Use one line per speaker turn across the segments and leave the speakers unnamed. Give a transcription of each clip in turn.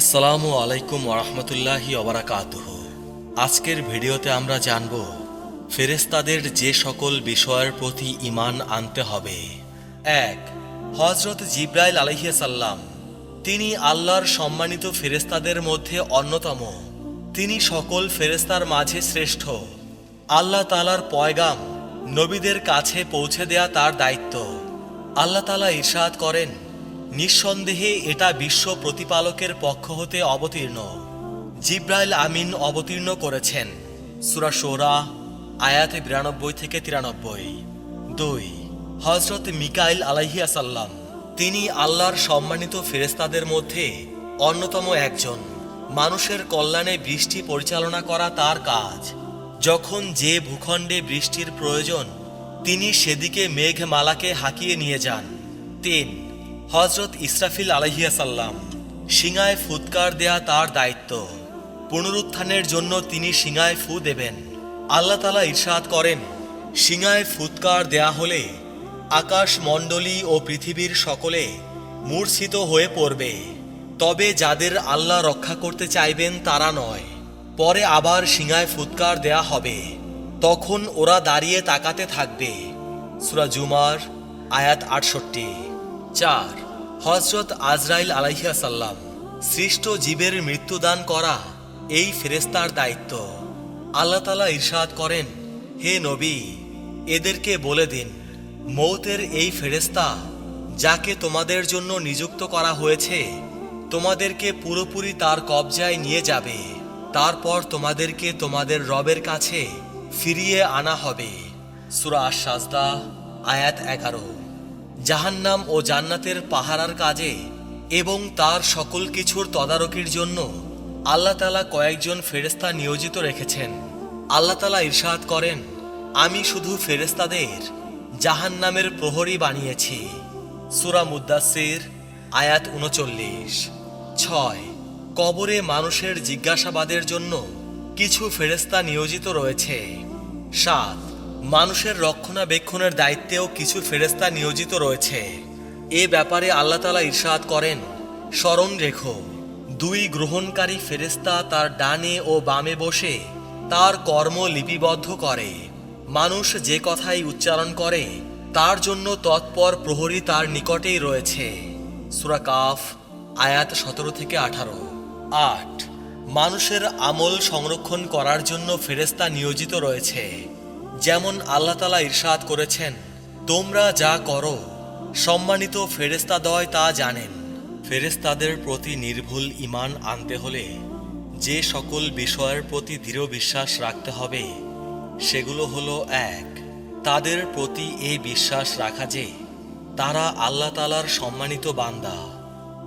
আসসালামু আলাইকুম ওরহমতুল্লাহি ওবরাকাতুহ আজকের ভিডিওতে আমরা জানব ফেরেস্তাদের যে সকল বিষয়ের প্রতি ইমান আনতে হবে। এক হজরত জিব্রাইল আলহিয়াসাল্লাম তিনি আল্লাহর সম্মানিত ফেরেস্তাদের মধ্যে অন্যতম। তিনি সকল ফেরেস্তার মাঝে শ্রেষ্ঠ। আল্লাহ তালার পয়গাম নবীদের কাছে পৌঁছে দেয়া তার দায়িত্ব। আল্লাহ তালা ইরশাদ করেন নিঃসন্দেহে এটা বিশ্ব প্রতিপালকের পক্ষ হতে অবতীর্ণ। জিব্রাইল আমিন অবতীর্ণ করেছেন। সুরা শোরা, আয়াতে বিরানব্বই থেকে তিরানব্বই। দুই হজরত মিকাইল আলাইহিয়াসাল্লাম তিনি আল্লাহর সম্মানিত ফেরেস্তাদের মধ্যে অন্যতম একজন। মানুষের কল্যাণে বৃষ্টি পরিচালনা করা তার কাজ। যখন যে ভূখণ্ডে বৃষ্টির প্রয়োজন, তিনি সেদিকে মেঘমালাকে হাঁকিয়ে নিয়ে যান। তিন হজরত ইসরাফিল আলহিয়াসাল্লাম সিঙায় ফুৎকার দেয়া তার দায়িত্ব। পুনরুত্থানের জন্য তিনি সিঙায় ফু দেবেন। আল্লাহ তালা ইরশাদ করেন সিঙায় ফুৎকার দেয়া হলে আকাশ মণ্ডলী ও পৃথিবীর সকলে মূর্ছিত হয়ে পড়বে। তবে যাদের আল্লাহ রক্ষা করতে চাইবেন তারা নয়। পরে আবার সিঙায় ফুৎকার দেয়া হবে। তখন ওরা দাঁড়িয়ে তাকাতে থাকবে। সুরা জুমার আয়াত আটষট্টি। চার হজরত আজরাইল আলাইহিয়া সাল্লাম সৃষ্ট জীবের মৃত্যুদান করা এই ফেরেস্তার দায়িত্ব। আল্লাহ তালা ইরশাদ করেন, হে নবী, এদেরকে বলে দিন, মৌতের এই ফেরেস্তা যাকে তোমাদের জন্য নিযুক্ত করা হয়েছে, তোমাদেরকে পুরোপুরি তার কবজায় নিয়ে যাবে। তারপর তোমাদেরকে তোমাদের রবের কাছে ফিরিয়ে আনা হবে। সুরা আশাজদা আয়াত এগারো। জাহান্নাম ও জান্নাতের পাহারার কাজে এবং তার সকল কিছুর তদারকির জন্য আল্লাহ তালা কয়েকজন ফেরেস্তা নিয়োজিত রেখেছেন। আল্লাহ তালা ইরশাদ করেন, আমি শুধু ফেরেস্তাদের জাহান্নামের প্রহরী বানিয়েছি। সুরা মুদাসির আয়াত উনচল্লিশ। ছয়, কবরে মানুষের জিজ্ঞাসাবাদের জন্য কিছু ফেরেস্তা নিয়োজিত রয়েছে। সাত মানুষের রক্ষণাবেক্ষণের দায়িত্বেও কিছু ফেরেস্তা নিয়োজিত রয়েছে। এ ব্যাপারে আল্লাহ তালা ইরশাদ করেন, স্মরণ রেখো, দুই গ্রহণকারী ফেরেস্তা তার ডানে ও বামে বসে তার কর্ম লিপিবদ্ধ করে। মানুষ যে কথাই উচ্চারণ করে, তার জন্য তৎপর প্রহরী তার নিকটেই রয়েছে। সুরা কাফ, আয়াত সতেরো থেকে আঠারো। আট। মানুষের আমল সংরক্ষণ করার জন্য ফেরেস্তা নিয়োজিত রয়েছে। যেমন আল্লাহ তালা ইরশাদ করেছেন, তোমরা যা করো, সম্মানিত ফেরেস্তাদয় তা জানেন। ফেরেস্তাদের প্রতি নির্ভুল ইমান আনতে হলে যে সকল বিষয়ের প্রতি দৃঢ় বিশ্বাস রাখতে হবে, সেগুলো হলো এক, তাদের প্রতি এই বিশ্বাস রাখা যে তারা আল্লাহ তালার সম্মানিত বান্দা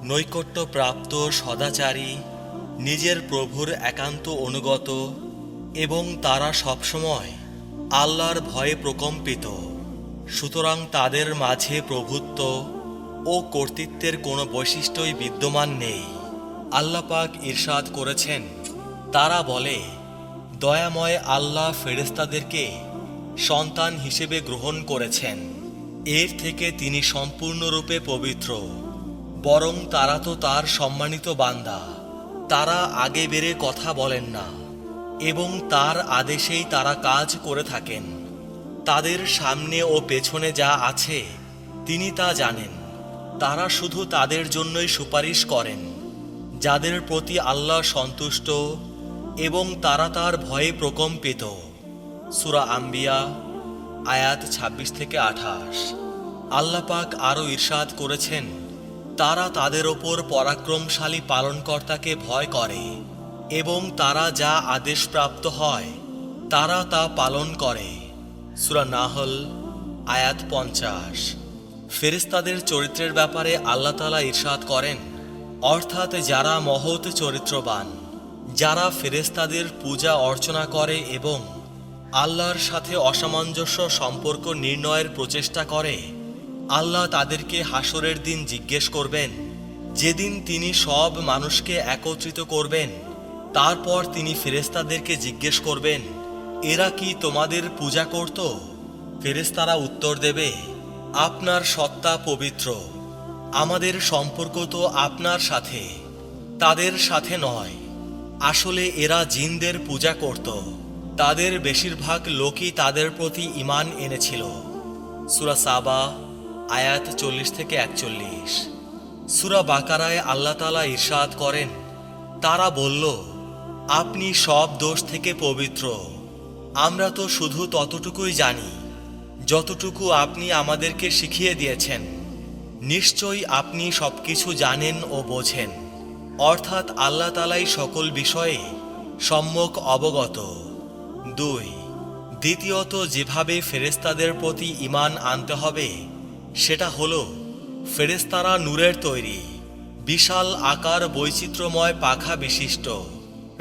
নৈকট্য প্রাপ্ত সদাচারী, নিজের প্রভুর একান্ত অনুগত এবং তারা সবসময় আল্লাহর ভয়ে প্রকম্পিত। সুতরাং তাদের মাঝে প্রভুত্ব ও কর্তৃত্বের কোনো বৈশিষ্ট্যই বিদ্যমান নেই। আল্লাপাক ইরশাদ করেছেন। তারা বলে, দয়াময় আল্লাহ ফেরেস্তাদেরকে সন্তান হিসেবে গ্রহণ করেছেন। এর থেকে তিনি সম্পূর্ণরূপে পবিত্র। বরং তারা তো তার সম্মানিত বান্দা। তারা আগে বেড়ে কথা বলেন না। এবং তার আদেশেই তারা কাজ করে থাকেন। তাদের সামনে ও পেছনে যা আছে, তিনি তা জানেন। তারা শুধু তাদের জন্যই সুপারিশ করেন, যাদের প্রতি আল্লাহ সন্তুষ্ট এবং তারা তার ভয়ে প্রকম্পিত। সুরা আম্বিয়া, আয়াত ২৬ থেকে আঠাশ। আল্লাপাক আরও ঈর্ষাদ করেছেন, তারা তাদের ওপর পরাক্রমশালী পালনকর্তাকে ভয় করে। এবং তারা যা আদেশপ্রাপ্ত হয়, তারা তা পালন করে। সুরা নাহল, আয়াত পঞ্চাশ। ফেরেস্তাদের চরিত্রের ব্যাপারে আল্লাহ তালা ইরশাদ করেন, অর্থাৎ যারা মহৎ চরিত্রবান, যারা ফেরেস্তাদের পূজা অর্চনা করে এবং আল্লাহর সাথে অসামঞ্জস্য সম্পর্ক নির্ণয়ের প্রচেষ্টা করে, আল্লাহ তাদেরকে হাসরের দিন জিজ্ঞেস করবেন, যেদিন তিনি সব মানুষকে একত্রিত করবেন। তারপর তিনি ফেরেস্তাদেরকে জিজ্ঞেস করবেন, এরা কি তোমাদের পূজা করত? ফেরেস্তারা উত্তর দেবে, আপনার সত্তা পবিত্র, আমাদের সম্পর্ক তো আপনার সাথে, তাদের সাথে নয়। আসলে এরা জিনদের পূজা করত, তাদের বেশিরভাগ লোকই তাদের প্রতি ইমান এনেছিল। সুরা সাবা, আয়াত চল্লিশ থেকে একচল্লিশ। সুরা বাকারায় আল্লাহ তালা ইরশাদ করেন, তারা বলল আপনি সব দোষ থেকে পবিত্র। আমরা তো শুধু ততটুকুই জানি, যতটুকু আপনি আমাদেরকে শিখিয়ে দিয়েছেন। নিশ্চয়ই আপনি সবকিছু জানেন ও বোঝেন। অর্থাৎ আল্লাহ তালাই সকল বিষয়ে সম্যক অবগত। দুই, দ্বিতীয়ত যেভাবে ফেরেস্তাদের প্রতি ইমান আনতে হবে, সেটা হল ফেরেস্তারা নূরের তৈরি, বিশাল আকার বৈচিত্র্যময় পাখা বিশিষ্ট।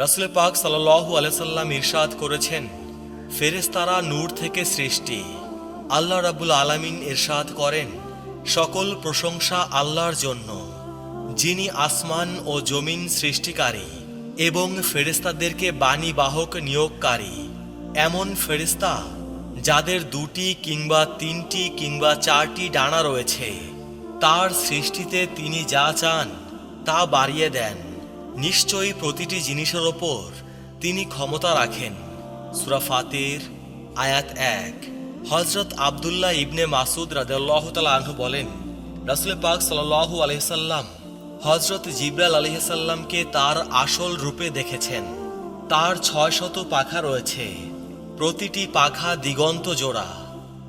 রাসুল পাক সাল্লাহু আলাইসাল্লাম ইরশাদ করেছেন ফেরেস্তারা নূর থেকে সৃষ্টি। আল্লাহ রাবুল আলামিন ইরশাদ করেন, সকল প্রশংসা আল্লাহর জন্য। যিনি আসমান ও জমিন সৃষ্টিকারী এবং ফেরেস্তাদেরকে বাণী বাহক নিয়োগকারী, এমন ফেরেস্তা যাদের দুটি কিংবা তিনটি কিংবা চারটি ডানা রয়েছে, তার সৃষ্টিতে তিনি যা চান তা বাড়িয়ে দেন। নিশ্চয়ই প্রতিটি জিনিসের ওপর তিনি ক্ষমতা রাখেন। সুরা ফাতির, আয়াত এক। হজরত আবদুল্লাহ ইবনে মাসুদ রাদেল্লাহ তালা আনহু বলেন, রাসুল পাক সাল্লাহু আলহিসাল্লাম হজরত জিব্রাল আলহিসাল্লামকে তার আসল রূপে দেখেছেন। তার ছয় শত পাখা রয়েছে, প্রতিটি পাখা দিগন্ত জোড়া।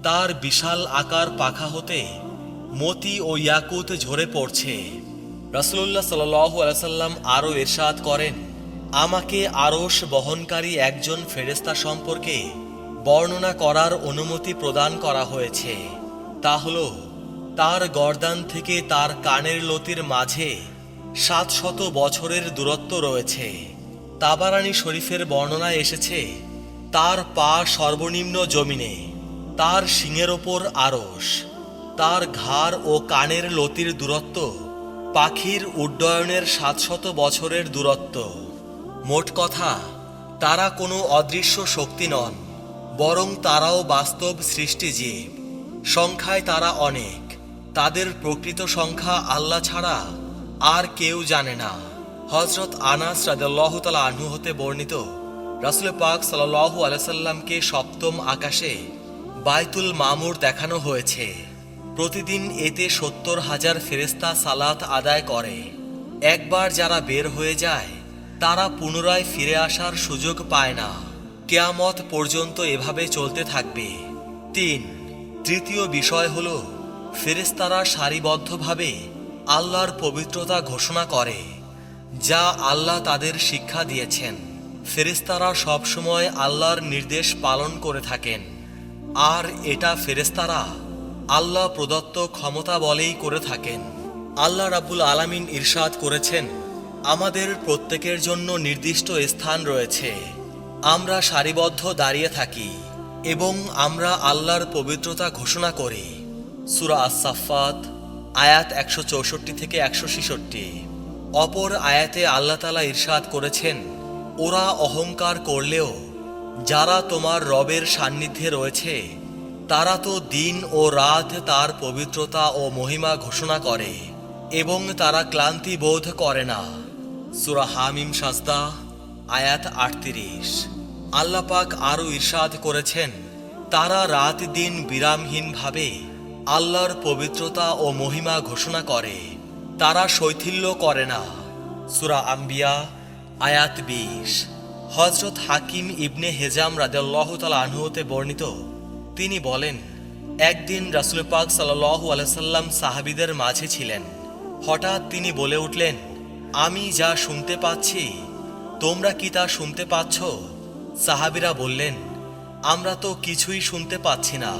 তার বিশাল আকার পাখা হতে মতি ও ইয়াকুত ঝরে পড়ছে। রাসুল্লাহ সাল্লাহ আলাইসাল্লাম আরও এরশাদ করেন, আমাকে আরশ বহনকারী একজন ফেরেস্তা সম্পর্কে বর্ণনা করার অনুমতি প্রদান করা হয়েছে। তা হল, তার গর্দান থেকে তার কানের লতির মাঝে সাত শত বছরের দূরত্ব রয়েছে। তাবারানী শরীফের বর্ণনায় এসেছে, তার পা সর্বনিম্ন জমিনে, তার শিঙের ওপর আরস তার ঘাড় ও কানের লতির দূরত্ব পাখির উড্ডয়নের সাতশত বছরের দূরত্ব। মোট কথা, তারা কোনো অদৃশ্য শক্তি নন, বরং তারাও বাস্তব সৃষ্টিজীব। সংখ্যায় তারা অনেক, তাদের প্রকৃত সংখ্যা আল্লাহ ছাড়া আর কেউ জানে না। হজরত আনাস রাদাল্লাহ তালা আনহু হতে বর্ণিত, রাসুল পাক সাল্লাহু আলাইসাল্লামকে সপ্তম আকাশে বাইতুল মামুর দেখানো হয়েছে। প্রতিদিন এতে সত্তর হাজার ফেরেস্তা সালাত আদায় করে। একবার যারা বের হয়ে যায়, তারা পুনরায় ফিরে আসার সুযোগ পায় না। কেয়ামত পর্যন্ত এভাবে চলতে থাকবে। তিন, তৃতীয় বিষয় হল ফেরেস্তারা সারিবদ্ধভাবে আল্লাহর পবিত্রতা ঘোষণা করে, যা আল্লাহ তাদের শিক্ষা দিয়েছেন। ফেরেস্তারা সবসময় আল্লাহর নির্দেশ পালন করে থাকেন। আর এটা ফেরেস্তারা আল্লাহ প্রদত্ত ক্ষমতা বলেই করে থাকেন। আল্লাহ রাবুল আলামিন ইরশাদ করেছেন, আমাদের প্রত্যেকের জন্য নির্দিষ্ট স্থান রয়েছে। আমরা সারিবদ্ধ দাঁড়িয়ে থাকি এবং আমরা আল্লাহর পবিত্রতা ঘোষণা করি। সুরা আসাফাত আয়াত একশো চৌষট্টি থেকে একশো ছেষট্টি। অপর আয়াতে আল্লাহ তালা ইরশাদ করেছেন, ওরা অহংকার করলেও যারা তোমার রবের সান্নিধ্যে রয়েছে তারা তো দিন ও রাত তার পবিত্রতা ও মহিমা ঘোষণা করে, এবং তারা ক্লান্তি বোধ করে না। সুরা হামিম সাজদা, আয়াত আটত্রিশ। আল্লাপাক আরও ইরশাদ করেছেন, তারা রাত দিন বিরামহীনভাবে আল্লাহর পবিত্রতা ও মহিমা ঘোষণা করে, তারা শৈথিল্য করে না। সুরা আম্বিয়া, আয়াত বিশ। হজরত হাকিম ইবনে হেজাম রাজাল্লাহ তালা আনহুতে বর্ণিত তিনি বলেন, একদিন রাসুল পাক সাল্লাহ আলাইসাল্লাম সাহাবিদের মাঝে ছিলেন। হঠাৎ তিনি বলে উঠলেন, আমি যা শুনতে পাচ্ছি, তোমরা কি তা শুনতে পাচ্ছ? সাহাবিরা বললেন, আমরা তো কিছুই শুনতে পাচ্ছি না।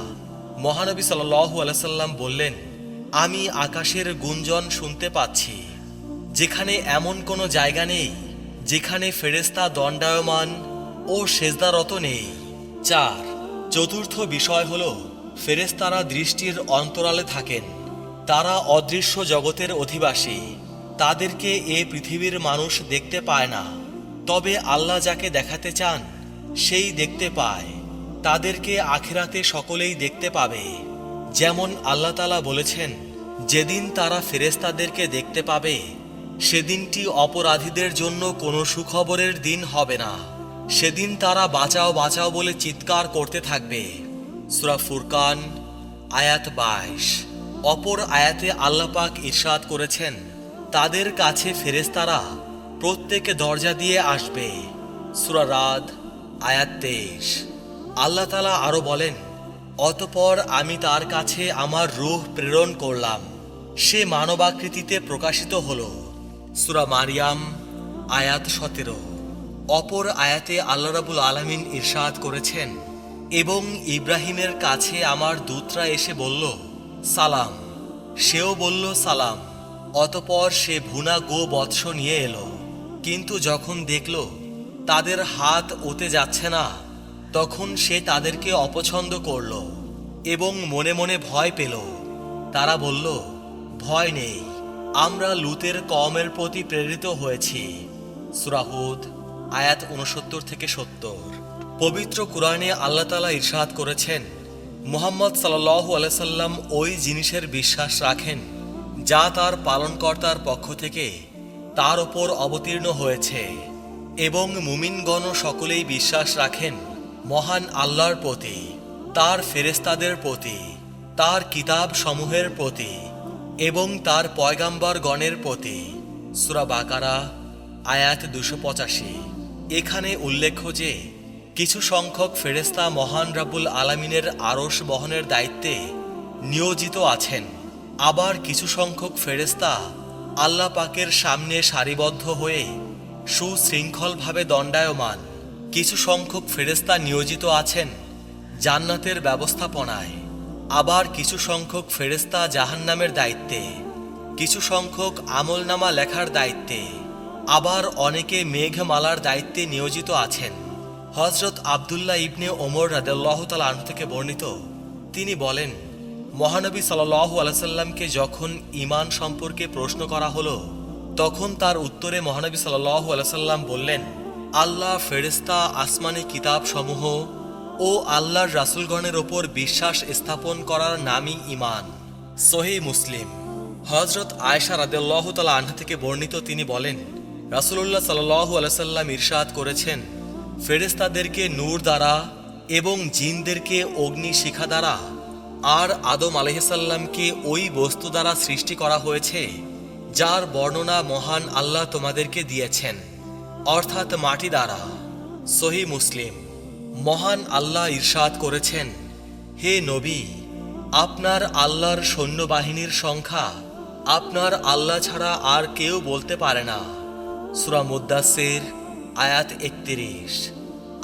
মহানবী সাল্লাহ আলাইসাল্লাম বললেন, আমি আকাশের গুঞ্জন শুনতে পাচ্ছি, যেখানে এমন কোনো জায়গা নেই, যেখানে ফেরেস্তা দণ্ডায়মান ও সেজদারত নেই। চার চতুর্থ বিষয় হল ফেরেস্তারা দৃষ্টির অন্তরালে থাকেন। তারা অদৃশ্য জগতের অধিবাসী। তাদেরকে এ পৃথিবীর মানুষ দেখতে পায় না। তবে আল্লাহ যাকে দেখাতে চান, সেই দেখতে পায়। তাদেরকে আখেরাতে সকলেই দেখতে পাবে। যেমন আল্লাহ তালা বলেছেন, যেদিন তারা ফেরেস্তাদেরকে দেখতে পাবে, সেদিনটি অপরাধীদের জন্য কোনো সুখবরের দিন হবে না। সেদিন তারা বাঁচাও বাঁচাও বলে চিৎকার করতে থাকবে। সুরা ফুরকান, আয়াত বাইশ। অপর আয়াতে আল্লাপাক ইরশাদ করেছেন, তাদের কাছে ফেরেস্তারা প্রত্যেকে দরজা দিয়ে আসবে। সুরা রাদ, আয়াত তেইশ। আল্লাহ তালা আরও বলেন, অতপর আমি তার কাছে আমার রূহ প্রেরণ করলাম। সে মানবাকৃতিতে প্রকাশিত হল। সুরা মারিয়াম, আয়াত সতেরো। অপর আয়াতে আল্লাহ রাবুল আলামিন ইরশাদ করেছেন, এবং ইব্রাহিমের কাছে আমার দূতরা এসে বলল, সালাম। সেও বলল, সালাম। অতপর সে ভুনা গো বৎস নিয়ে এলো। কিন্তু যখন দেখল, তাদের হাত ওতে যাচ্ছে না, তখন সে তাদেরকে অপছন্দ করল এবং মনে মনে ভয় পেল। তারা বলল, ভয় নেই, আমরা লুতের কমের প্রতি প্রেরিত হয়েছি। সুরাহুদ আয়াত উনসত্তর থেকে সত্তর। পবিত্র কোরআনে আল্লাহ তালা ইরশাদ করেছেন, মুহাম্মদ সাল্লাল্লাহু আলাইহি সাল্লাম ওই জিনিসের বিশ্বাস রাখেন যা তার পালনকর্তার পক্ষ থেকে তার ওপর অবতীর্ণ হয়েছে এবং মুমিনগণ সকলেই বিশ্বাস রাখেন মহান আল্লাহর প্রতি, তার ফেরেস্তাদের প্রতি, তার কিতাব সমূহের প্রতি এবং তার পয়গাম্বর গণের প্রতি। সুরা বাকারা, আয়াত দুশো পঁচাশি। এখানে উল্লেখ্য যে, কিছু সংখ্যক ফেরেস্তা মহান রাবুল আলামিনের আরশ বহনের দায়িত্বে নিয়োজিত আছেন। আবার কিছু সংখ্যক ফেরেস্তা আল্লাহ পাকের সামনে সারিবদ্ধ হয়ে সুশৃঙ্খলভাবে দণ্ডায়মান কিছু সংখ্যক ফেরেস্তা নিয়োজিত আছেন জান্নাতের ব্যবস্থাপনায়। আবার কিছু সংখ্যক ফেরেস্তা জাহান্নামের দায়িত্বে, কিছু সংখ্যক আমলনামা লেখার দায়িত্বে। আবার অনেকে মেঘমালার দায়িত্বে নিয়োজিত আছেন। হজরত আবদুল্লাহ ইবনে ওমর রাদেল্লাহ তাল আনহু থেকে বর্ণিত, তিনি বলেন, মহানবী সাল্লাহ আলাইসাল্লামকে যখন ইমান সম্পর্কে প্রশ্ন করা হলো, তখন তার উত্তরে মহানবী সাল্লাহ আলাইসাল্লাম বললেন, আল্লাহ ফেরেস্তা আসমানি কিতাব সমূহ ও আল্লাহর রাসুলগণের ওপর বিশ্বাস স্থাপন করার নামই ইমান সহি মুসলিম। হজরত আয়সা রাদেল্লাহ তালা আনহা থেকে বর্ণিত তিনি বলেন রাসুল্লাহ সাল্লাহু আলাইসাল্লাম ইরশাদ করেছেন ফেরেস্তাদেরকে নূর দ্বারা এবং জিনদেরকে অগ্নি শিখা দ্বারা। আর আদম আলহিসাল্লামকে ওই বস্তু দ্বারা সৃষ্টি করা হয়েছে, যার বর্ণনা মহান আল্লাহ তোমাদেরকে দিয়েছেন, অর্থাৎ মাটি দ্বারা। সহি মুসলিম, মহান আল্লাহ ইরশাদ করেছেন, হে নবী, আপনার আল্লাহর সৈন্যবাহিনীর সংখ্যা আপনার আল্লাহ ছাড়া আর কেউ বলতে পারে না। সুরা মুদাসের আয়াত একত্রিশ।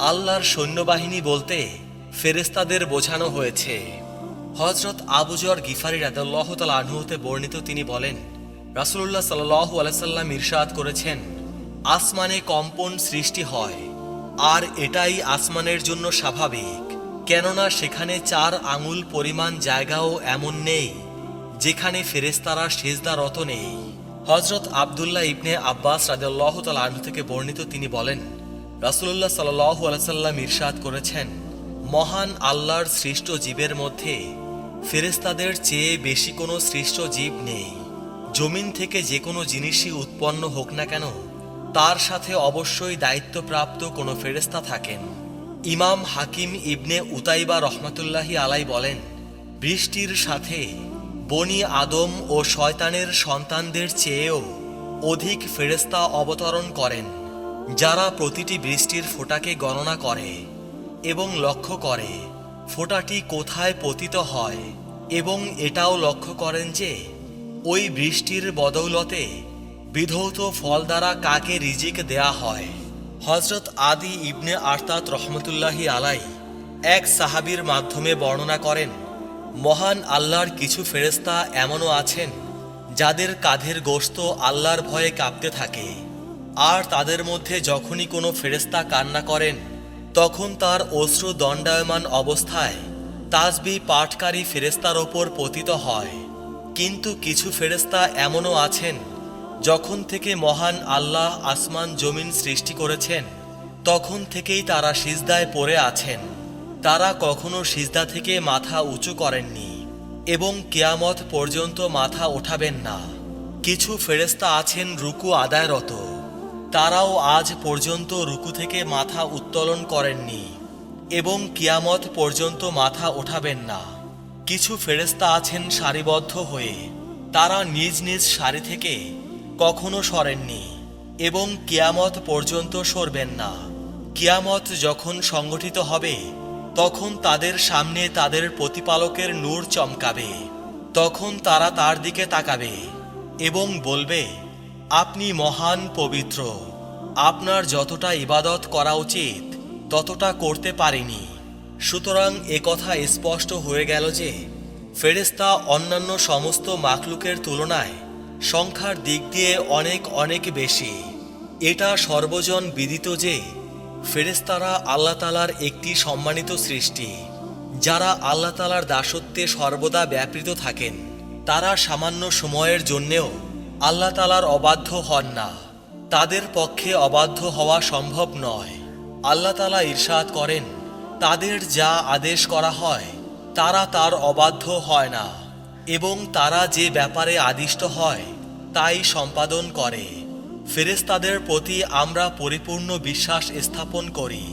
আল্লাহর সৈন্যবাহিনী বলতে ফেরেস্তাদের বোঝানো হয়েছে। হজরত আবুজর গিফারি রাদাল্লাহ আনহুতে বর্ণিত তিনি বলেন রাসুল্লাহ সাল্লাহ আলাইসাল্লাম ইরশাদ করেছেন, আসমানে কম্পন সৃষ্টি হয়, আর এটাই আসমানের জন্য স্বাভাবিক। কেননা সেখানে চার আঙুল পরিমাণ জায়গাও এমন নেই, যেখানে ফেরেস্তারা সেজদারত নেই। হজরত আবদুল্লাহ ইবনে আব্বাস রাজাল্লাহ তাল আনহু থেকে বর্ণিত তিনি বলেন রাসুল্লাহ সাল্লাহ আলাইসাল্লাম ইরশাদ করেছেন, মহান আল্লাহর সৃষ্ট জীবের মধ্যে ফেরেস্তাদের চেয়ে বেশি কোনো সৃষ্ট জীব নেই। জমিন থেকে যে কোনো জিনিসই উৎপন্ন হোক না কেন, তার সাথে অবশ্যই দায়িত্বপ্রাপ্ত কোনো ফেরেস্তা থাকেন। ইমাম হাকিম ইবনে উতাইবা রহমতুল্লাহি আলাই বলেন, বৃষ্টির সাথে বনি আদম ও শয়তানের সন্তানদের চেয়েও অধিক ফেরেস্তা অবতরণ করেন, যারা প্রতিটি বৃষ্টির ফোঁটাকে গণনা করে এবং লক্ষ্য করে ফোঁটাটি কোথায় পতিত হয় এবং এটাও লক্ষ্য করেন যে ওই বৃষ্টির বদৌলতে বিধৌত ফল দ্বারা কাকে রিজিক দেয়া হয়। হজরত আদি ইবনে আর্তাত রহমতুল্লাহি আলাই এক সাহাবীর মাধ্যমে বর্ণনা করেন মহান আল্লাহর কিছু ফেরেস্তা এমনও আছেন, যাদের কাঁধের গোস্ত আল্লাহর ভয়ে কাঁপতে থাকে। আর তাদের মধ্যে যখনই কোনো ফেরেস্তা কান্না করেন, তখন তার অশ্রু দণ্ডায়মান অবস্থায় তাসবি পাঠকারী ফেরেস্তার ওপর পতিত হয়। কিন্তু কিছু ফেরেস্তা এমনও আছেন, যখন থেকে মহান আল্লাহ আসমান জমিন সৃষ্টি করেছেন, তখন থেকেই তারা সিজদায় পড়ে আছেন। তারা কখনো সিজদা থেকে মাথা উঁচু করেননি এবং কেয়ামত পর্যন্ত মাথা ওঠাবেন না। কিছু ফেরেস্তা আছেন রুকু আদায়রত। তারাও আজ পর্যন্ত রুকু থেকে মাথা উত্তোলন করেননি এবং কিয়ামত পর্যন্ত মাথা ওঠাবেন না। কিছু ফেরেস্তা আছেন সারিবদ্ধ হয়ে। তারা নিজ নিজ সারি থেকে কখনো সরেননি এবং কিয়ামত পর্যন্ত সরবেন না। কিয়ামত যখন সংগঠিত হবে তখন তাদের সামনে তাদের প্রতিপালকের নূর চমকাবে। তখন তারা তার দিকে তাকাবে এবং বলবে, আপনি মহান পবিত্র। আপনার যতটা ইবাদত করা উচিত, ততটা করতে পারিনি। সুতরাং একথা স্পষ্ট হয়ে গেল যে ফেরেস্তা অন্যান্য সমস্ত মাখলুকের তুলনায় সংখ্যার দিক দিয়ে অনেক অনেক বেশি। এটা সর্বজন বিদিত যে ফেরেস্তারা আল্লাহ তালার একটি সম্মানিত সৃষ্টি। যারা আল্লাহ তালার দাসত্বে সর্বদা ব্যাপৃত থাকেন, তারা সামান্য সময়ের জন্যেও আল্লাহ তালার অবাধ্য হন না। তাদের পক্ষে অবাধ্য হওয়া সম্ভব নয়। আল্লাহ তালা ইরশাদ করেন, তাদের যা আদেশ করা হয়, তারা তার অবাধ্য হয় না। এবং তারা যে ব্যাপারে আদিষ্ট হয়, তাই সম্পাদন করে। ফেরেস্তাদের প্রতি আমরা পরিপূর্ণ বিশ্বাস স্থাপন করি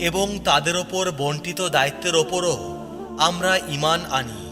এবং তাদের ওপর বন্টিত দায়িত্বের ওপরও আমরা ইমান আনি।